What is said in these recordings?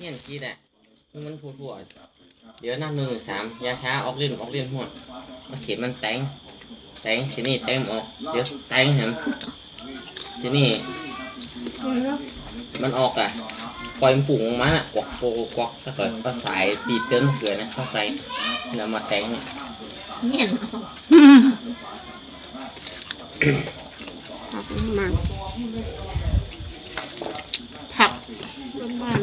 เงี้ยกีแหละมันพูดพูดเดี๋ยวน้ำหนึ่งสามยาช้าออกเล่นออกเล่นหัวมาเขียนมันแตงแตงทีนี่แตงออกเดี๋ยวแตงแหมทีนี่มันออกอะปล่อยมันปุ่งออกมาอะกวักโกกวักถ้าเกิดก็สายตีเติมเกลือนะเขาใส่แล้วมาแตงเนี่ยเนี่ยผักมันผักบ้าน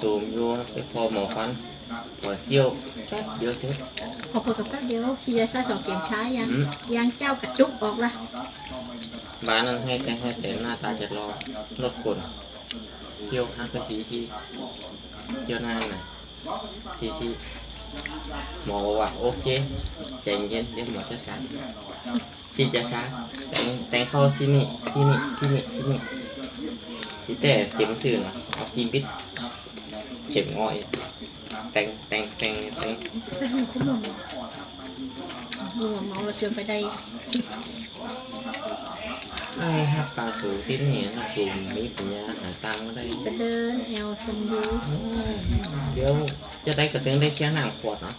ซูมอยู่ไป พอหมอฟันหัวเจียวแป๊บเดียวเสร็จพอพอกับแป๊บเดียวชียาซาสองเกมช้ายังอืมยังเจ้ากระจุกออกละบ้านนั้นให้แต่ให้แต่หน้าตาจะรอลดกดเที่ยวห้างไปสีชีเที่ยวหน้าน่ะสีชีหมอบอกว่าโอเคใจเย็นเดี๋ยวหมอจัดการชีจะช้าแต่งแต่งเข้าที่นี่ที่นี่ที่นี่ที่นี่ที่แต่เข็มสื่อนะเอาจีบิด เข็มง่อยแต่งแต่งแต่งแต่งแต่หนูเขาหมุนหนูเมาเราเชิญไปได้ไอ้ครับตาสูงที่นี่นะสูงมีปัญญาหาตังค์ไม่ได้ไปเดินแอลชมวิวเดี๋ยวจะได้กระเตื้องได้เสียหนังขวดเนาะ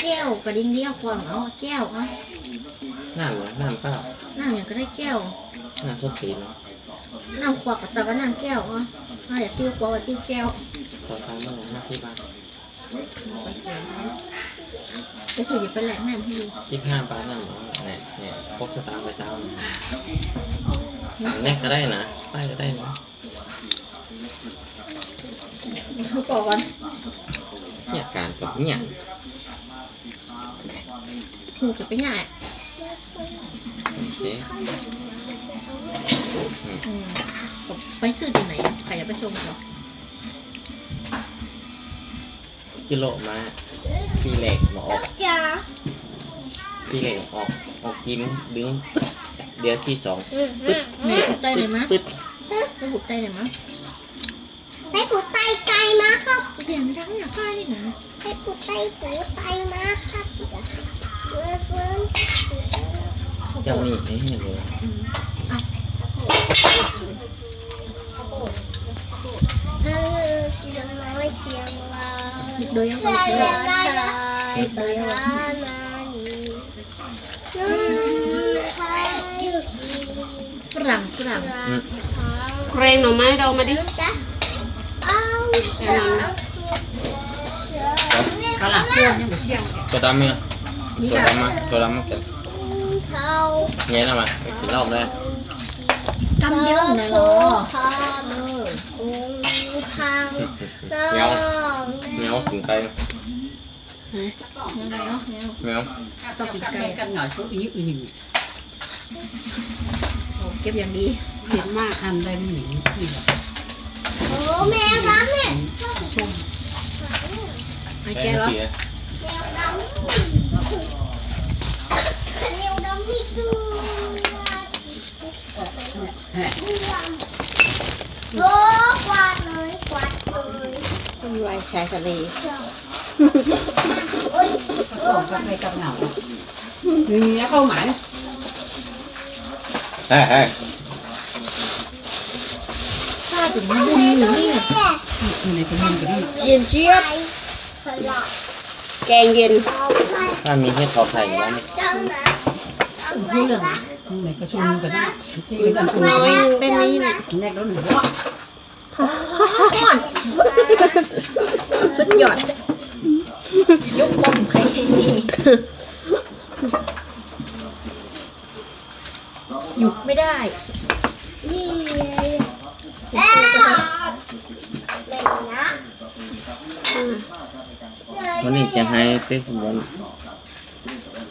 แก้วกระดิ่งเดียวก่อนเอาแก้วเอาน้ำเหรอน้ำเปล่าน้ำอย่างก็ได้แก้วน้ำส้มตีนเนาะน้ำขวดกับตะก็น้ำแก้วเอา เอาอย่าติ้วกลัวว่าติ้วแก้วตอนทำมันห้าสิบบาทก็คืออย่าไปแหลกน้ำให้ดูสิบห้าบาทนั่นเนาะเนี่ยเนี่ยพกสตางค์ไปเช้าเนี่ยก็ได้นะไปก็ได้นะเขาบอกว่าเนี่ยการกับเนี่ยถูกจะไปง่ายโอเคอืม ไปซื้อที่ไหนใครจะไปชมก่อนกิโลมาซีเหล็กมาออกจ้าซีเหล็กออกออกกินดึงเดี๋ยวซีสองแม่หุบได้เลยมะปึ๊ดแม่หุบได้เลยมะให้ปูไตไก่มาครับเสียงดังอย่าค่ายนี่นะให้ปูไตปูไตมาครับเมื่อเมื่อเจ้านี่ให้เห็นเลย ลงหน่อไม้เรามาดิจ้ะเอาเดี๋ยวนะกะหล่ำเพื่อนยังไม่เชี่ยงตัวดำเนี่ยนี่ตัวค่ะดำมาตัวดำมาเก็บเท้าเงี้ยนะมาไปกินเหล้าเลยกำเยอะเลยเหรอ ทางทางน้องแมวกินไก่ยังไงเนาะเนี่ยแมวต้องกินไก่ căn ngồi số yếu y nhìn โอ้เก็บอย่างดี hiện mà ăn đây mình nhìn โอ้แมวดำเนี่ยไอ้ไก่แกเหรอเกียแมวดำแมวดำที่ดูโอ้กวาดเลยกวาดเลย ต้นไม้ ชายทะเลบอกกับใครกับเหงามีเนี้ยเข้าหมันเฮ้ยเฮ้ยข้าถึงมันมีอยู่นี่อยู่ในกระดิ่งกระดิ่งเย็นเจี๊ยบแกงเย็นถ้ามีให้เขาใส่แล้วไม่เรื่องไหนกระชุมกันที่กันน้อยเต็มนี้เนี่ยแรกแล้ไหนูว่า đó nữa đó สุดยอดยกบอมใครให้นี่หยุดไม่ได้นี่เอ๊ะเล่นนะวันนี้จะให้เต้นบอล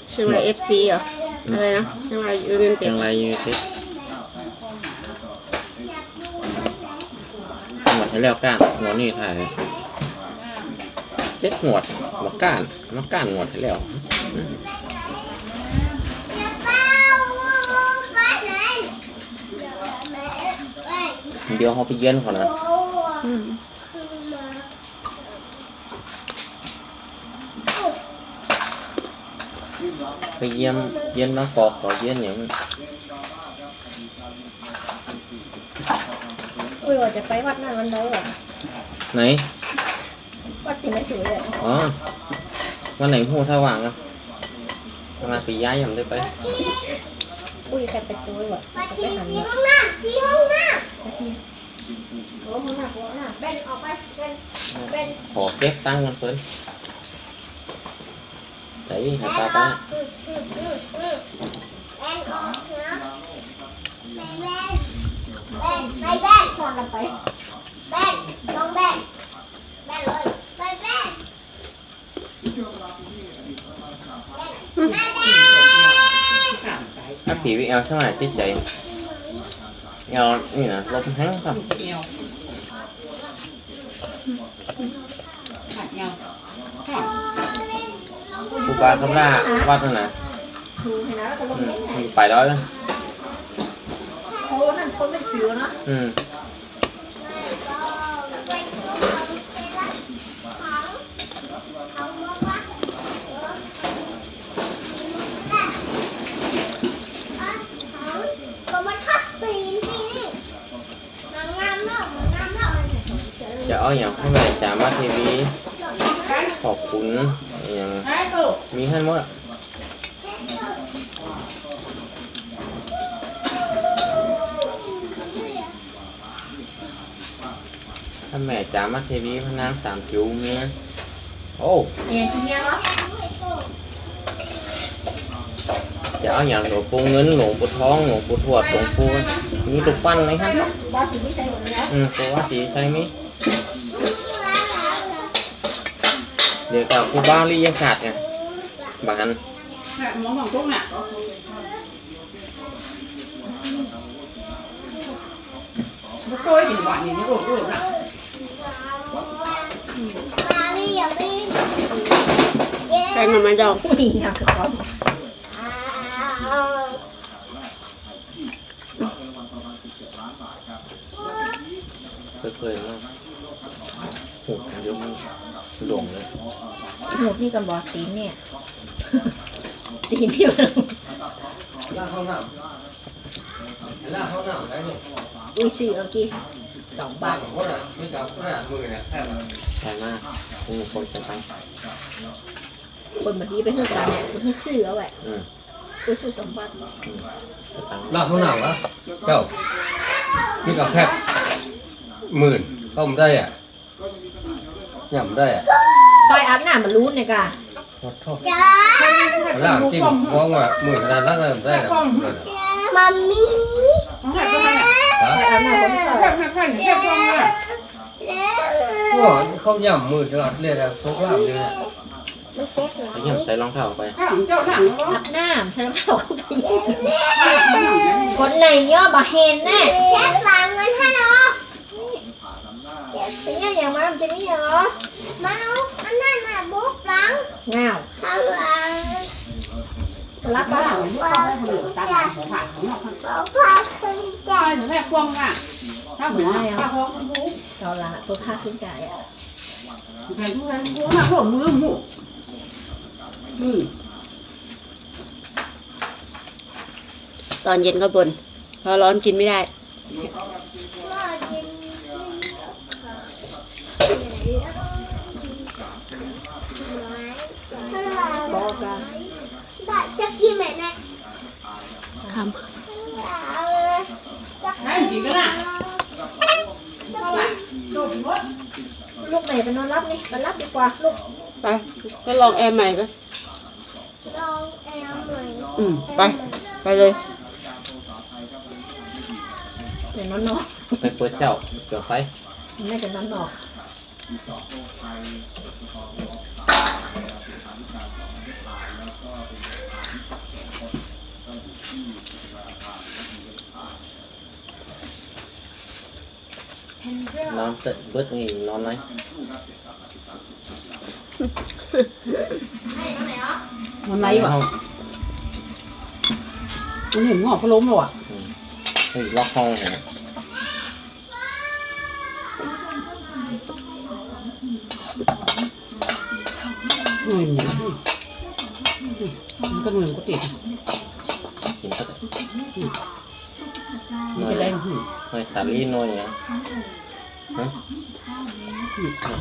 เชียงรายเอฟซีเหรออะไรนะเชียงรายยูเนียนเต็ยังไรอยู่เต้นหมด แล้วก้านหัวนี่ถ่ายเจ็ดหวดมาก้านมาก้านหวดให้แล้วเดี๋ยวเขาไปเยือนเขานะไปเยี่ยมเยี่ยมน้องปอกขอเยี่ยนอย่าง คุยว่าจะไปวัดนั่นวันใดวะไหน วัดที่ไม่สวยเลยอ๋อ วันไหนพูดถ้าว่างอะมาปีย้ายยังได้ไปคุยใครไปสวยวะไปหันที่มาห้องน้ำที่ห้องน้โอ้โหหนักหัวหนักำเบนออกไปเบนเบนขอเก็บตังค์กันเพิ่นไหนหาตาไปอืมอืมอืมอืมเบนออกนะเบนเบนเบนไปเบนพอกันไปเบนลงเบนเบนเลยไปเบนแม่เบนอักผีวิเอลเท่าไหร่จิตใจเอลนี่นะลบแห้งครับเอวขาดเงาค่ะครูบาคำล่าวัดนั่ นนะครูให้นะแล้วก็ลงอืมนี่ไงไปแล้วนะโอ้นั่นคนเป็นสิวเนาะ อืม ก็มาทักปีนที่นี่นางงามเนาะนางงามเนาะ จะเอาอย่างให้แม่จ๋ามาทีวีขอบคุณอย่างไอ้ปุ๊มีให้หมดถ้าแม่จ๋ามาทีวีพนังสามจิ๋วเมียโอ้เนี่ยทีเนี้ยเนาะจะเอาอย่างหลวงปู่เงินหลวงปู่ทองหลวงปู่ทวดหลวงปู่มีลูกปั้นไหมครับบอสสิไม่ใช่หมดแล้วอืมตัวว่าสีใช่ไหม เดี๋ยวกับครูบ้าลียศาสตร์ไงบานแม่มองมองตุ้งน่ะบุกโต้ยเป็นหวานนี่นี่โอ้โหน่ะมาพี่อย่าพี่แกงหน่อไม้ดองผู้หญิงอะคือเขาเคยๆมากโอ้โหเดี๋ยวมัน หลงเลยหมดนี่กับบอสตีนเนี่ยตีนที่มันล่าห้องน้ำล่าห้องน้ำได้เนี่ยอุ้ยซื้อเอากี่สองบาทคนอะไม่จับคนอะมือเนี่ยแค่มาใช่มากมีคนจะไปคนมาดีไปเท่ากันเนี่ยคุณให้ซื้อเอาไว้อืมอุ้ยซื้อสองบาทจะตังลาบเท่าหนาวะเจ้านี่กับแพทย์หมื่นต้มได้อะ ยำได้อะซอยอาบน้ำมันรู้เนี่ยกะขอโทษจ้าลาบจิ้มมองว่าหมื่นขนาดนั้นได้นะมัมมี่ของใครก็ได้อะซอยอาบน้ำคนที่แค่เปิดแค่แค่แค่ฟองอะก็เขาย่ำหมื่นตลอดเลยนะโชคลาบเลยนะไม่เซ็ตเลไอ้ยังใส่รองเท้าไปข้างเจ้าหลังก็อาบน้ำใช้น้ำเปล่าเข้าไปยิงคนไหนเนาะบ่เห็นแน่เจ็บหลังเงินให้เนาะเป็นยัง อย่างมามันจะนี่เหรอมานุอันนั้นน่ะบุ๊กหลังเงาข้างหลังรับบ้าบ้านหลังก็ได้คนอื่นตาหลังของผ่านของนอกข้างบอกพาขึ้นใจใช่หนูแค่ฟองอะถ้าหัวถ้าฟองมันรู้เราละตัวผ้าขึ้นใจอะใครทุกคนรู้นะพวกมือหมูอืมตอนเย็นก็บน พอร้อนกินไม่ได้ ทใช่จริงก็น่ะลูกไหนไปนอนรับนี่ไปรับดีกว่าลูกำไปก็ลองแอร์ใหม่ก็ลองแอลหน่อยอืมไป ไปเลยเดี๋ยวนอนนอกไปเปิดเจ้าเกือบไฟแม่จะนอนนอก นอนเตะเบิดนี่นอนไหนมันไรวะมันเห็นงอกพะล้ มหรอวะเฮ้ยล็อกห้องเหรอเงินอย่างนี้มันก็เงินก็ติดกินก็ได้มันจะได้หืมเฮ้ยสาลี่น้อยอะ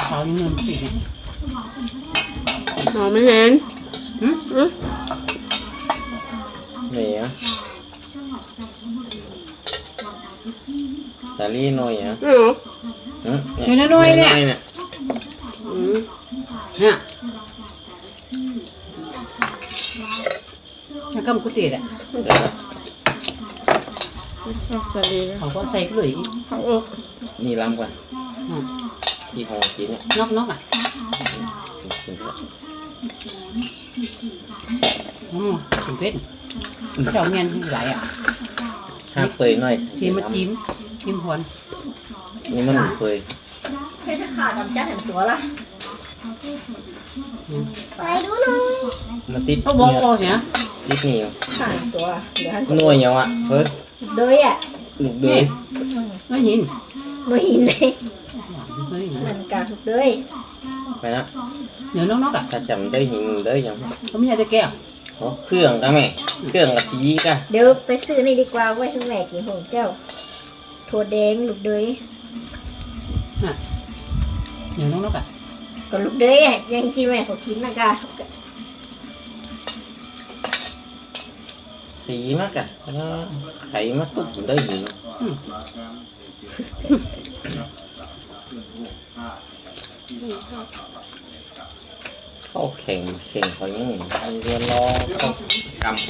เขาเงินสิหอมไม่เห็นนี่อะสาลี่น้อยอะอ๋ออืมเห็นน้อยเนี่ยเนี่ยอืมเนี่ยแล้วก็มันกุฏิอะเดี๋ ยวนะชอบสาลีเลยเขาก็ใส่เลยเขาอกนี่ล้ำกว่าที่หอกินเนี่ยนอกนอกอะกินเถอะอืมถึงเป็นเจ้าเงินหลายอะห้าเปยหน่อยทีมาจิ้มจิ้มหอนนี่มันเปยแค่ชักขาดำจัดแห่งตัวละไปดูหน่อยมันติดเขาบอกเนี่ยโอ้เนี่ยติดนี่ขาดตัวเดี๋ยวหันหน่วยยังวะเฮ้ย โดยอะลูกเดือยไม่หินไม่หินเลยไม่หินมันกาทุกเลยไปนะเดี๋ยวนอกนอกอะถ้าจำได้หิงได้ยังเขาไม่อยากจะแก้วโอ้เครื่องกันไหมเครื่องกับสีกันเดี๋ยวไปซื้อนี่ดีกว่าไว้ทั้งแม่กี่หงเจ้าถั่วแดงลูกเดยเดี๋ยวนอกนอกอะก็ลูกเดยอะยังที่แม่เขากินนะกา สีมากอะแล้วไข่มาตุ๊บได้หิงเข้าแข่งแข่งเขายังมีเรือรอเข้ากำ